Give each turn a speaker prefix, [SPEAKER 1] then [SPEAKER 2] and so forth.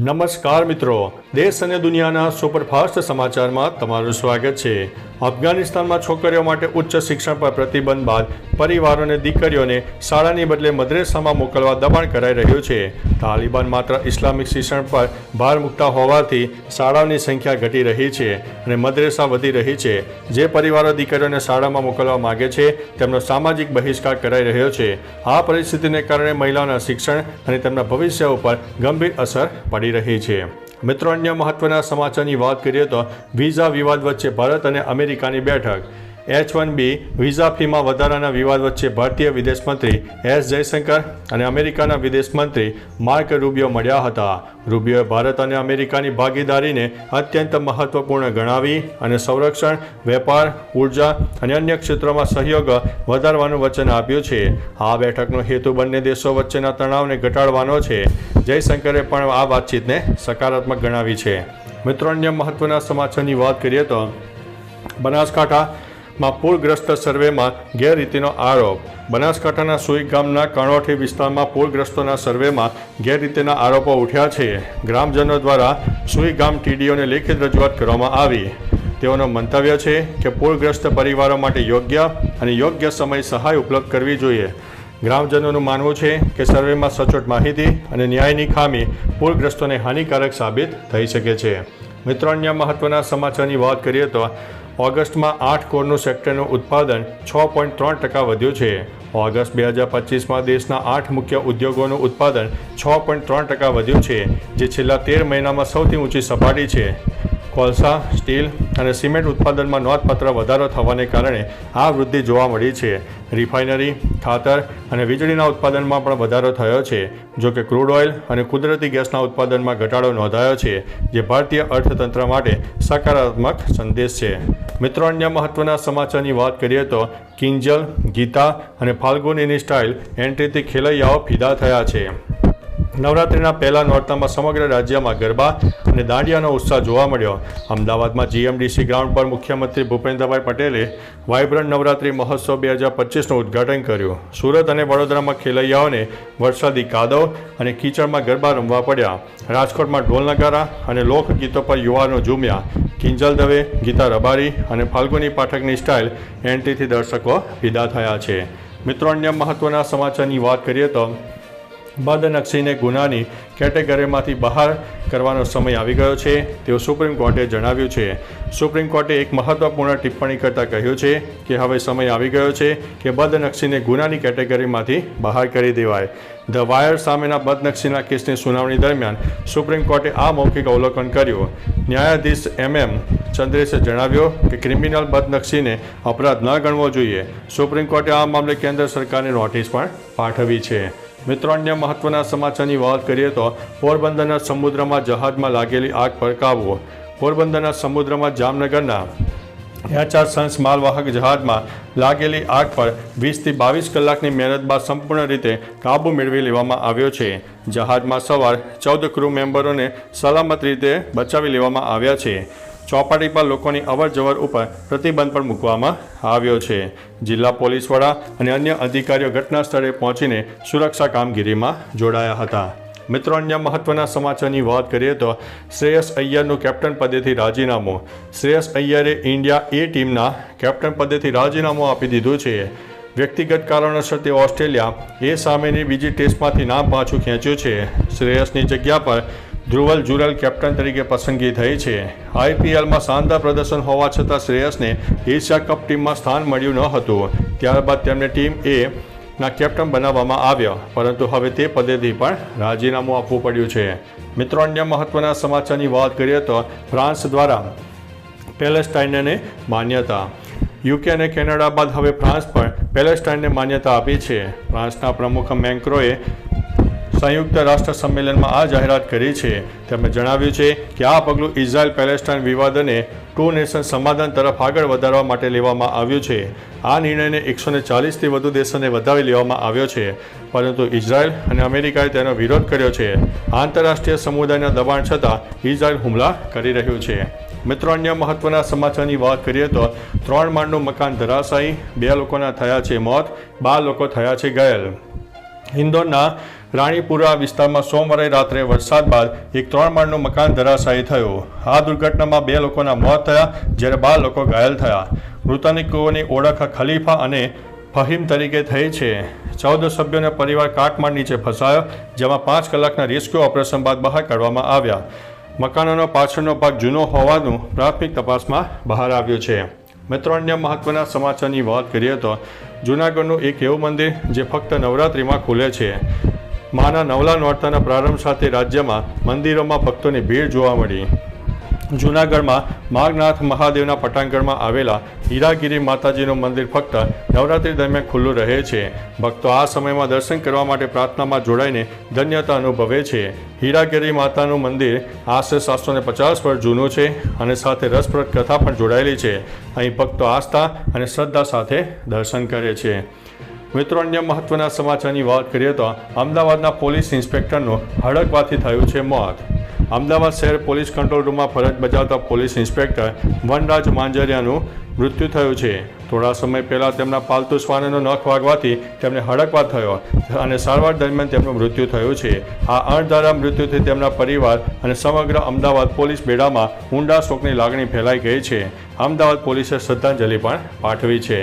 [SPEAKER 1] નમસ્કાર મિત્રો. દેશ અને દુનિયાના સુપરફાસ્ટ સમાચારમાં તમારું સ્વાગત છે. અફઘાનિસ્તાનમાં છોકરીઓ માટે ઉચ્ચ શિક્ષણ પર પ્રતિબંધ બાદ પરિવારોને દીકરીઓને શાળાની બદલે મદ્રેસામાં મોકલવા દબાણ કરાઈ રહ્યું છે. તાલિબાન માત્ર ઇસ્લામિક શિક્ષણ પર ભાર મૂકતા હોવાથી શાળાઓની સંખ્યા ઘટી રહી છે અને મદ્રેસા વધી રહી છે. જે પરિવારો દીકરીઓને શાળામાં મોકલવા માગે છે, તેમનો સામાજિક બહિષ્કાર કરાઈ રહ્યો છે. આ પરિસ્થિતિને કારણે મહિલાઓના શિક્ષણ અને તેમના ભવિષ્ય ઉપર ગંભીર અસર પડી રહી છે. મિત્રો અન્ય મહત્વના સમાચારની વાત કરીએ તો વિઝા વિવાદ વચ્ચે ભારત અને અમેરિકાની બેઠક. એચ વન બી વિઝા ફીમાં વધારાના વિવાદ વચ્ચે ભારતીય વિદેશ મંત્રી એસ જયશંકર અને અમેરિકાના વિદેશ મંત્રી માર્ક રૂબિયો મળ્યા હતા. રૂબિયોએ ભારત અને અમેરિકાની ભાગીદારીને અત્યંત મહત્વપૂર્ણ ગણાવી અને સંરક્ષણ, વેપાર, ઊર્જા અને અન્ય ક્ષેત્રોમાં સહયોગ વધારવાનું વચન આપ્યું છે. આ બેઠકનો હેતુ બંને દેશો વચ્ચેના તણાવને ઘટાડવાનો છે. જયશંકરે પણ આ વાતચીતને સકારાત્મક ગણાવી છે. મિત્રો, અન્ય મહત્વના સમાચારની વાત કરીએ તો બનાસકાંઠામાં પૂરગ્રસ્ત સર્વેમાં ગેરરીતિનો આરોપ. બનાસકાંઠાના સુઈ ગામના કણોઠી વિસ્તારમાં પૂરગ્રસ્તોના સર્વેમાં ગેરરીતિના આરોપો ઉઠ્યા છે. ગ્રામજનો દ્વારા સુઈ ગામ ટીડીઓને લેખિત રજૂઆત કરવામાં આવી. તેઓનું મંતવ્ય છે કે પૂરગ્રસ્ત પરિવારો માટે યોગ્ય અને યોગ્ય સમય સહાય ઉપલબ્ધ કરવી જોઈએ. ગ્રામજનોનું માનવું છે કે સર્વેમાં સચોટ માહિતી અને ન્યાયની ખામી પૂરગ્રસ્તોને હાનિકારક સાબિત થઈ શકે છે. મિત્રો, અન્ય મહત્વના સમાચારની વાત કરીએ તો ઓગસ્ટમાં આઠ કોરનું સેક્ટરનું ઉત્પાદન છ પોઈન્ટ ત્રણ ટકા વધ્યું છે. ઓગસ્ટ બે હજાર પચીસમાં દેશના આઠ મુખ્ય ઉદ્યોગોનું ઉત્પાદન છ પોઈન્ટ ત્રણ ટકા વધ્યું છે, જે છેલ્લા તેર મહિનામાં સૌથી ઊંચી સપાટી છે. કોલસા, સ્ટીલ અને સિમેન્ટ ઉત્પાદનમાં નોંધપાત્ર વધારો થવાને કારણે આ વૃદ્ધિ જોવા મળી છે. રિફાઇનરી, ખાતર અને વીજળીના ઉત્પાદનમાં પણ વધારો થયો છે, જો કે ક્રૂડ ઓઇલ અને કુદરતી ગેસના ઉત્પાદનમાં ઘટાડો નોંધાયો છે, જે ભારતીય અર્થતંત્ર માટે સકારાત્મક સંદેશ છે. મિત્રો, અન્ય મહત્વના સમાચારની વાત કરીએ તો કિંજલ, ગીતા અને ફાલ્ગુનીની સ્ટાઇલ એન્ટ્રીથી ખેલૈયાઓ ફિદા થયા છે. નવરાત્રિના પહેલા નોરતામાં સમગ્ર રાજ્યમાં ગરબા અને દાંડિયાનો ઉત્સાહ જોવા મળ્યો. અમદાવાદમાં જીએમડીસી ગ્રાઉન્ડ પર મુખ્યમંત્રી ભૂપેન્દ્રભાઈ પટેલે વાઇબ્રન્ટ નવરાત્રી મહોત્સવ બે હજાર પચીસનું ઉદ્ઘાટન કર્યું. સુરત અને વડોદરામાં ખેલૈયાઓને વરસાદી કાદવ અને કીચડમાં ગરબા રમવા પડ્યા. રાજકોટમાં ઢોલ નગારા અને લોકગીતો પર યુવાનો ઝૂમ્યા. કિંજલ દવે ગીતા રબારી અને ફાલ્ગુની પાઠકની સ્ટાઇલ એન્ટ્રીથી દર્શકો વિદા થયા છે. મિત્રો, અન્ય મહત્વના સમાચારની વાત કરીએ તો બદનક્ષીને ગુનાની કેટેગરીમાંથી બહાર કરવાનો સમય આવી ગયો છે તેવું સુપ્રીમ કોર્ટે જણાવ્યું છે. સુપ્રીમ કોર્ટે એક મહત્વપૂર્ણ ટિપ્પણી કરતાં કહ્યું છે કે હવે સમય આવી ગયો છે કે બદનક્ષીને ગુનાની કેટેગરીમાંથી બહાર કરી દેવાય. ધ વાયર સામેના બદનક્ષીના કેસની સુનાવણી દરમિયાન સુપ્રીમ કોર્ટે આ મૌખિક અવલોકન કર્યું. ન્યાયાધીશ એમ એમ ચંદ્રેશે જણાવ્યું કે ક્રિમિનલ બદનક્ષીને અપરાધ ન ગણવો જોઈએ. સુપ્રીમ કોર્ટે આ મામલે કેન્દ્ર સરકારને નોટિસ પણ પાઠવી છે. મિત્રો, અન્ય મહત્વના સમાચારની વાત કરીએ તો પોરબંદરના સમુદ્રમાં જહાજમાં લાગેલી આગ પર કાબુ. પોરબંદરના સમુદ્રમાં જામનગરના એચઆર સન્સ માલવાહક જહાજમાં લાગેલી આગ પર વીસથી બાવીસ કલાકની મહેનત બાદ સંપૂર્ણ રીતે કાબુ મેળવી લેવામાં આવ્યો છે. જહાજમાં સવાર ચૌદ ક્રૂ મેમ્બરોને સલામત રીતે બચાવી લેવામાં આવ્યા છે. ચોપાટી પર લોકોની અવર જવર ઉપર પ્રતિબંધ પણ મૂકવામાં આવ્યો છે. જિલ્લા પોલીસ વડા અને અન્ય અધિકારીઓ ઘટના સ્થળે પહોંચીને સુરક્ષા કામગીરીમાં જોડાયા હતા. મિત્રો, અન્ય મહત્વના સમાચારની વાત કરીએ તો શ્રેયસ અય્યરનું કેપ્ટન પદેથી રાજીનામું. શ્રેયસ અય્યરે ઇન્ડિયા એ ટીમના કેપ્ટન પદેથી રાજીનામું આપી દીધું છે. વ્યક્તિગત કારણોસર તે ઓસ્ટ્રેલિયા એ સામેની બીજી ટેસ્ટમાંથી નામ પાછું ખેંચ્યું છે. શ્રેયસની જગ્યા પર ધ્રુવલ જુરલ કેપ્ટન તરીકે પસંદગી થઈ છે. આઈપીએલમાં શાનદાર પ્રદર્શન હોવા છતાં શ્રેયસને એશિયા કપ ટીમમાં સ્થાન મળ્યું ન હતું. ત્યારબાદ તેમને ટીમ એ ના કેપ્ટન બનાવવામાં આવ્યા, પરંતુ હવે તે પદેથી પણ રાજીનામું આપવું પડ્યું છે. મિત્રો, અન્ય મહત્વના સમાચારની વાત કરીએ તો ફ્રાન્સ દ્વારા પેલેસ્ટાઇનને માન્યતા. યુકે અને કેનેડા બાદ હવે ફ્રાન્સ પણ પેલેસ્ટાઇનને માન્યતા આપી છે. ફ્રાન્સના પ્રમુખ મેન્ક્રોએ સંયુક્ત રાષ્ટ્ર સંમેલનમાં આ જાહેરાત કરી છે. તેમણે જણાવ્યું છે કે આ પગલું ઇઝરાયલ પેલેસ્ટાઇન વિવાદને ટુ નેશન સમાધાન તરફ આગળ વધારવા માટે લેવામાં આવ્યું છે. આ નિર્ણયને એકસો ને ચાલીસથી વધુ દેશોને વધાવી લેવામાં આવ્યો છે. પરંતુ ઇઝરાયલ અને અમેરિકાએ તેનો વિરોધ કર્યો છે. આંતરરાષ્ટ્રીય સમુદાયના દબાણ છતાં ઇઝરાયલ હુમલા કરી રહ્યું છે. મિત્રો, અન્ય મહત્વના સમાચારની વાત કરીએ તો ત્રણ માળનું મકાન ધરાશાયી, બે લોકોના થયા છે મોત, બાર લોકો થયા છે ઘાયલ. ઇન્દોરના રાણીપુરા વિસ્તારમાં સોમવારે રાત્રે વરસાદ બાદ એક ત્રણ માળનું મકાન ધરાશાયી થયું. આ દુર્ઘટનામાં બે લોકોના મોત થયા, જ્યારે બાર લોકો ઘાયલ થયા. મૃતકોની ઓળખ ખલીફા અને ફહીમ તરીકે થઈ છે. ચૌદ સભ્યોનો પરિવાર કાટમાળ નીચે ફસાયો, જેમાં પાંચ કલાકના રેસ્ક્યુ ઓપરેશન બાદ બહાર કાઢવામાં આવ્યા. મકાનોનો પાછળનો ભાગ જૂનો હોવાનું પ્રાથમિક તપાસમાં બહાર આવ્યું છે. મિત્રો, અન્ય મહત્વના સમાચારની વાત કરીએ તો જૂનાગઢનું એક એવું મંદિર જે ફક્ત નવરાત્રિમાં ખુલે છે. માના નવલા નોરતાના પ્રારંભ સાથે રાજ્યમાં મંદિરોમાં ભક્તોની ભીડ જોવા મળી. જૂનાગઢમાં માગનાથ મહાદેવના પટાંગણમાં આવેલા હીરાગીરી માતાજીનું મંદિર ફક્ત નવરાત્રિ દરમિયાન ખુલ્લું રહે છે. ભક્તો આ સમયમાં દર્શન કરવા માટે પ્રાર્થનામાં જોડાઈને ધન્યતા અનુભવે છે. હીરાગીરી માતાનું મંદિર આશરે સાતસો ને પચાસ વર્ષ જૂનું છે અને સાથે રસપ્રદ કથા પણ જોડાયેલી છે. અહીં ભક્તો આસ્થા અને શ્રદ્ધા સાથે દર્શન કરે છે. મિત્રો, અન્ય મહત્વના સમાચારની વાત કરીએ તો અમદાવાદના પોલીસ ઇન્સ્પેક્ટરનું હડકવાથી થયું છે મોત. અમદાવાદ શહેર પોલીસ કંટ્રોલ રૂમમાં ફરજ બજાવતા પોલીસ ઇન્સ્પેક્ટર વનરાજ માંજરિયાનું મૃત્યુ થયું છે. થોડા સમય પહેલાં તેમના પાલતુ શ્વાનનો નખ વાગવાથી તેમને હડકવા થયો અને સારવાર દરમિયાન તેમનું મૃત્યુ થયું છે. આ અણધારા મૃત્યુથી તેમના પરિવાર અને સમગ્ર અમદાવાદ પોલીસ બેડામાં ઊંડા શોકની લાગણી ફેલાઈ ગઈ છે. અમદાવાદ પોલીસે શ્રદ્ધાંજલિ પણ પાઠવી છે.